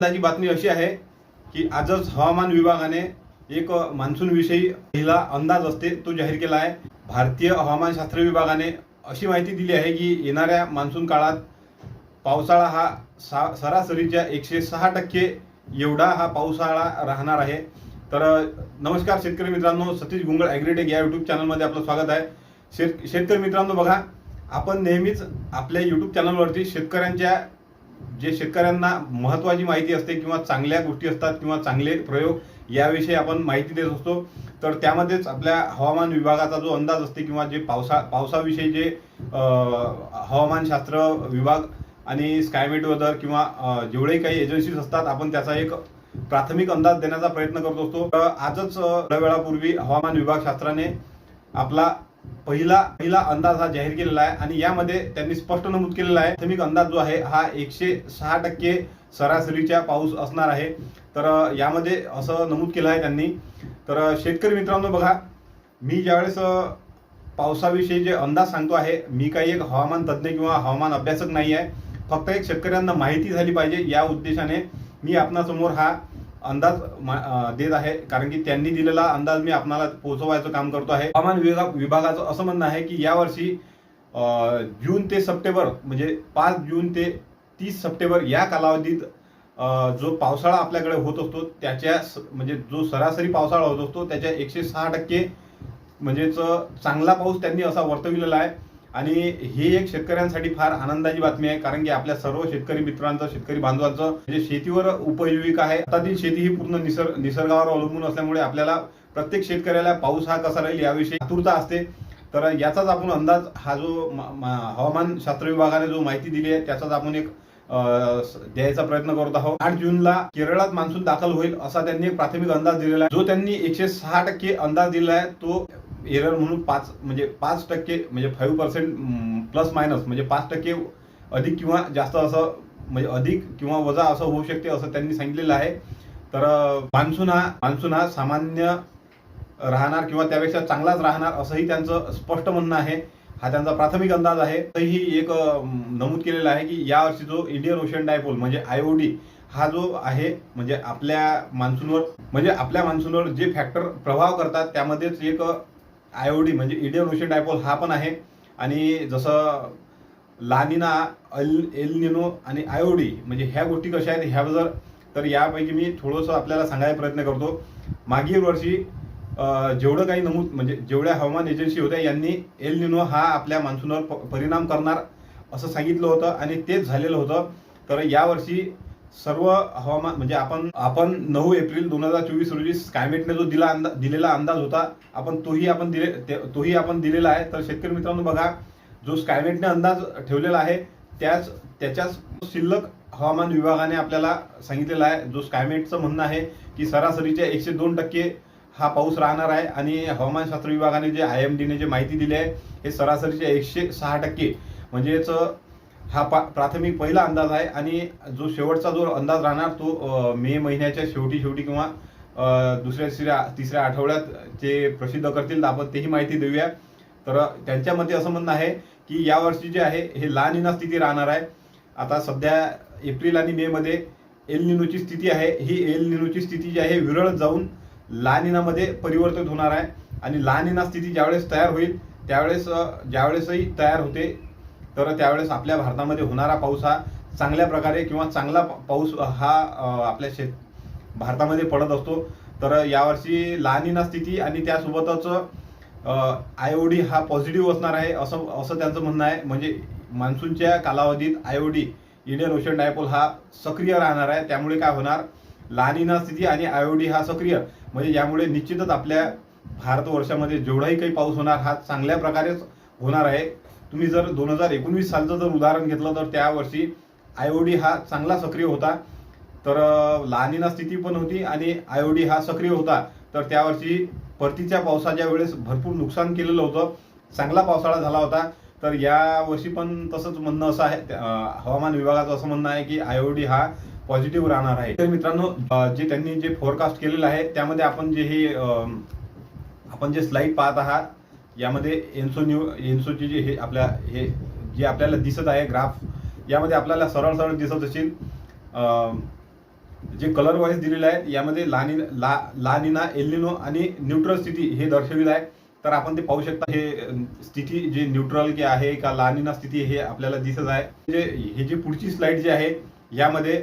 बातमी अशी आहे की आजच हवामान विभागाने एक मान्सून विषयी पहिला अंदाज असते तो जाहीर केला आहे. भारतीय हवामानशास्त्र विभागाने अशी माहिती दिली आहे की येणाऱ्या मान्सून काळात पावसाळा हा सा सरासरीच्या एकशे सहा टक्के एवढा हा पावसाळा राहणार आहे. तर नमस्कार शेतकरी मित्रांनो सतीश गुंगळ ॲग्रीटेक या यूट्यूब चॅनलमध्ये आपलं स्वागत आहे. शेत शेतकरी मित्रांनो बघा आपण नेहमीच आपल्या यूट्यूब चॅनलवरती शेतकऱ्यांच्या जे शेतकऱ्यांना महत्त्वाची माहिती असते किंवा चांगल्या गोष्टी असतात किंवा चांगले प्रयोग याविषयी आपण माहिती देत असतो तर त्यामध्येच आपल्या हवामान विभागाचा जो अंदाज असते किंवा जे पावसा पावसाविषयी जे हवामानशास्त्र विभाग आणि स्कायमेट वेदर किंवा जेवढे काही एजन्सीज असतात आपण त्याचा एक प्राथमिक अंदाज देण्याचा प्रयत्न करत असतो. तर आजच थोड्या वेळापूर्वी हवामान विभाग शास्त्राने आपला पहिला पहिला अंदाज हा जाहीर केलेला आहे आणि यामध्ये त्यांनी स्पष्ट नमूद केलेला आहे. प्राथमिक अंदाज जो आहे हा एकशे सहा टक्के सरासरीच्या पाऊस असणार आहे. तर यामध्ये असं नमूद केलं आहे त्यांनी. तर शेतकरी मित्रांनो बघा मी ज्यावेळेस पावसाविषयी जे अंदाज सांगतो आहे मी काही एक हवामान तज्ज्ञ किंवा हवामान अभ्यासक नाही आहे फक्त एक शेतकऱ्यांना माहिती झाली पाहिजे या उद्देशाने मी आपणासमोर हा अंदाज मा- देत आहे. कारण की त्यांनी दिलेला अंदाज मी आपणाला पोहोचवायचं काम करतो आहे. हवामान विभाग विभागाचं असं म्हणणं आहे की यावर्षी जून ते सप्टेंबर म्हणजे पाच जून ते तीस सप्टेंबर या कालावधीत जो पावसाळा आपल्याकडे होत असतो त्याच्या स- म्हणजे जो सरासरी पावसाळा होत असतो त्याच्या एकशे सहा टक्के म्हणजेच चांगला पाऊस त्यांनी असा वर्तविलेला आहे. आणि ही एक शेतकऱ्यांसाठी फार आनंदाची बातमी आहे कारण की आपल्या सर्व शेतकरी मित्रांचं शेतकरी बांधवांचं जे शेतीवर उपजीविका आहे. आताची शेती ही पूर्ण निसर्ग निसर्गावर अवलंबून असल्यामुळे आपल्याला प्रत्येक शेतकऱ्याला पाऊस हा कसा राहील याविषयी आतुरता असते. तर याचाच आपण अंदाज हा जो हवामान शास्त्र विभागाने जो माहिती दिली आहे त्याचाच आपण एक द्यायचा प्रयत्न करत आहोत. आठ जूनला केरळात मान्सून दाखल होईल असा त्यांनी एक प्राथमिक अंदाज दिलेला आहे. जो त्यांनी एकशे सहा टक्के अंदाज दिला आहे तो एरर म्हणून पाच म्हणजे पाच टक्के म्हणजे फाईव्ह पर्सेंट प्लस मायनस म्हणजे पाच टक्के अधिक किंवा जास्त असं म्हणजे अधिक किंवा वजा असं होऊ शकते असं त्यांनी सांगितलेलं आहे. तर मान्सून हा मान्सून हा सामान्य राहणार किंवा त्यापेक्षा चांगलाच राहणार असंही त्यांचं स्पष्ट म्हणणं आहे. हा त्यांचा प्राथमिक अंदाज आहे. तरीही एक नमूद केलेला आहे की यावर्षी जो इंडियन ओशन डायपोल म्हणजे आयओडी हा जो आहे म्हणजे आपल्या मान्सूनवर म्हणजे आपल्या मान्सूनवर जे फॅक्टर प्रभाव करतात त्यामध्येच एक आयओडी म्हणजे इंडियन ओशन डायपोल हा पण आहे. आणि जसं लानिना अल एल निनो आणि आयओडी म्हणजे ह्या गोष्टी कशा आहेत ह्या जर तर यापैकी मी थोडंसं आपल्याला सांगायचा प्रयत्न करतो. मागील वर्षी जेवढं काही नमूद म्हणजे जेवढ्या हवामान एजन्सी होत्या यांनी एल निनो हा आपल्या मान्सूनवर प- परिणाम करणार असं सांगितलं होतं आणि तेच झालेलं होतं. तर यावर्षी सर्व हवामान म्हणजे आपण आपण नऊ एप्रिल दोन हजार चोवीस रोजी स्कायमेटने जो दिला अंदा दिलेला अंदाज होता आपण तोही आपण दिले ते- तोही आपण दिलेला आहे. तर शेतकरी मित्रांनो बघा जो स्कायमेटने अंदाज ठेवलेला आहे त्याच त्याच्याच शिल्लक हवामान विभागाने आपल्याला सांगितलेला आहे. जो स्कायमेटचं म्हणणं आहे की सरासरीच्या एकशे दोन टक्के हा पाऊस राहणार आहे आणि हवामानशास्त्र विभागाने जे आय एम डीने जे माहिती दिली आहे हे सरासरीच्या एकशे सहा टक्के. म्हणजेच हा पा प्राथमिक पहिला अंदाज आहे आणि जो शेवटचा जो अंदाज राहणार तो मे महिन्याच्या शेवटी शेवटी किंवा दुसऱ्या तिसऱ्या तिसऱ्या आठवड्यात जे प्रसिद्ध करतील आपण तेही माहिती देऊया. तर त्यांच्यामध्ये असं म्हणणं आहे की यावर्षी जे आहे हे लानिना स्थिती राहणार आहे. आता सध्या एप्रिल आणि मेमध्ये एल निनोची स्थिती आहे. ही एल निनोची स्थिती जी आहे विरळ जाऊन लानिनामध्ये परिवर्तित होणार आहे. आणि लानिना स्थिती ज्यावेळेस तयार होईल त्यावेळेस ज्यावेळेसही तयार होते तर त्यावेळेस आपल्या भारतामध्ये होणारा पाऊस हा चांगल्या प्रकारे किंवा चांगला पाऊस हा आपल्या शेत भारतामध्ये पडत असतो. तर यावर्षी लानिना स्थिती आणि त्यासोबतच आयओडी हा पॉझिटिव्ह असणार आहे असं असं त्यांचं म्हणणं आहे. म्हणजे मान्सूनच्या कालावधीत आयओडी इंडियन ओशन डायपोल हा सक्रिय राहणार आहे. त्यामुळे काय होणार? लानिना स्थिती आणि आयओडी हा सक्रिय. म्हणजे यामुळे निश्चितच आपल्या भारतवर्षामध्ये जेवढाही काही पाऊस होणार हा चांगल्या प्रकारेच होणार आहे. तुम्ही जर दोन हजार एकोणवीस सालचं जर उदाहरण घेतलं तर त्यावर्षी आयओडी हा चांगला सक्रिय होता. तर लहानीना स्थिती पण होती आणि आयओडी हा सक्रिय होता. तर त्यावर्षी परतीच्या पावसाच्या वेळेस भरपूर नुकसान केलेलं होतं. चांगला पावसाळा झाला होता. तर या वर्षी पण तसंच म्हणणं असं आहे. हवामान विभागाचं असं म्हणणं आहे की आयओडी हा पॉझिटिव्ह राहणार आहे. तर मित्रांनो जे त्यांनी जे फोरकास्ट केलेलं आहे त्यामध्ये आपण जे हे आपण जे स्लाईड पाहत आहात यामध्ये एन्सो न्यू एन्सोचे जे हे आपल्या हे जे आपल्याला दिसत आहे ग्राफ यामध्ये आपल्याला सरळ सरळ दिसत असेल जे कलर वाईज दिलेले आहेत यामध्ये लानी ला लानिना एलिनो आणि न्यूट्रल स्थिती हे दर्शविलं आहे. तर आपण ते पाहू शकता हे स्थिती जे न्यूट्रल की आहे का लानिना स्थिती हे आपल्याला दिसत आहे. म्हणजे जे हे जी पुढची स्लाईड जी आहे यामध्ये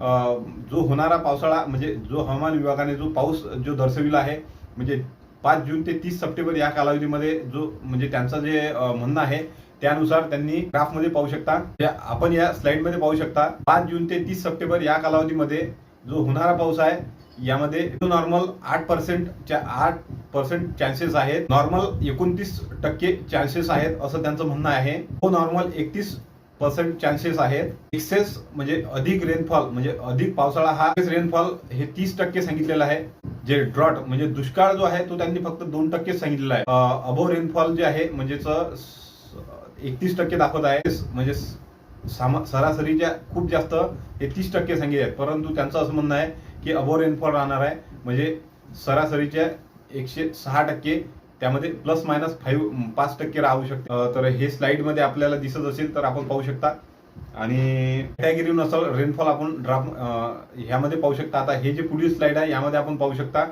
जो होणारा पावसाळा म्हणजे जो हवामान विभागाने जो पाऊस जो दर्शविला आहे म्हणजे पाच जून ते तीस सप्टेंबर या कालावधीमध्ये जो म्हणजे त्यांचं जे म्हणणं आहे त्यानुसार त्यांनी ग्राफमध्ये पाहू शकता. आपण या स्लाइडमध्ये पाहू शकता पाच जून ते तीस सप्टेंबर या कालावधीमध्ये जो होणारा पाऊस आहे यामध्ये नॉर्मल आठ पर्सेंट आठ पर्सेंट चान्सेस आहेत नॉर्मल एकोणतीस टक्के चान्सेस आहेत असं त्यांचं म्हणणं आहे. हो, तो नॉर्मल एकतीस पर्सेंट चान्सेस आहेत. एक्सेस म्हणजे अधिक रेनफॉल म्हणजे अधिक पावसाळा हा रेनफॉल हे तीस टक्के सांगितलेला आहे. जे ड्रॉट म्हणजे दुष्काळ जो आहे तो त्यांनी फक्त दोन टक्के सांगितलेला आहे. अबो रेनफॉल जे आहे म्हणजेच एकतीस टक्के दाखवत आहे. म्हणजे सामा सरासरीच्या खूप जास्त हे तीस टक्के सांगितले आहेत. परंतु त्यांचं असं म्हणणं आहे की अबो रेनफॉल राहणार आहे. म्हणजे सरासरीच्या एकशे सहा टक्के त्यामध्ये प्लस मायनस फाईव्ह पाच टक्के राहू शकते. तर हे स्लाईडमध्ये आपल्याला दिसत असेल तर आपण पाहू शकता. आणि कॅटेगरी रेनफॉल आपण ड्राप ह्यामध्ये पाहू शकता. आता हे जे पुढील स्लाइड आहे यामध्ये आपण पाहू शकता.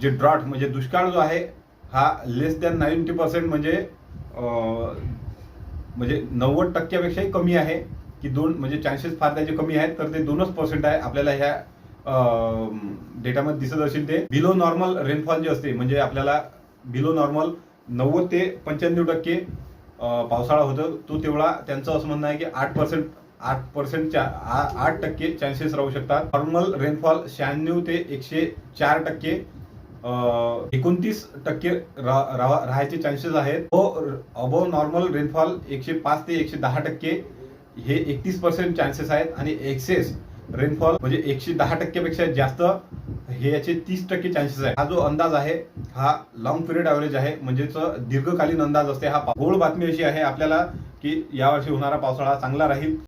जे ड्रॉट म्हणजे दुष्काळ जो आहे हा लेस दॅन नाईन्टी पर्सेंट म्हणजे म्हणजे नव्वद टक्क्यापेक्षाही कमी आहे. की दोन म्हणजे चान्सेस फार त्याचे कमी आहेत तर ते दोनच पर्सेंट आहे आपल्याला ह्या डेटामध्ये दिसत असेल ते. बिलो नॉर्मल रेनफॉल जे असते म्हणजे आपल्याला बिलो नॉर्मल नव्वद ते पंच्याण्णव टक्के पावसाळा होतं. तो तेवढा त्यांचं असं म्हणणं आहे की आठ पर्सेंट आठ पर्सेंटच्या आठ टक्के चान्सेस राहू शकतात. नॉर्मल रेनफॉल शहाण्णव ते एकशे चार टक्के एकोणतीस टक्के रा- राहायचे चान्सेस आहेत. अबो नॉर्मल रेनफॉल एकशे पाच ते एकशे दहा टक्के हे एकतीस पर्सेंट चान्सेस आहेत. आणि एक्सेस रेनफॉल म्हणजे एकशे दहा टक्क्यापेक्षा जास्त हे याचे तीस टक्के चान्सेस आहे हा जो अंदाज आहे हा लॉंग पिरियड ॲव्हरेज आहे म्हणजेच दीर्घकालीन अंदाज असते हा. गोड बातमी अशी आहे आपल्याला की यावर्षी होणारा पावसाळा चांगला राहील.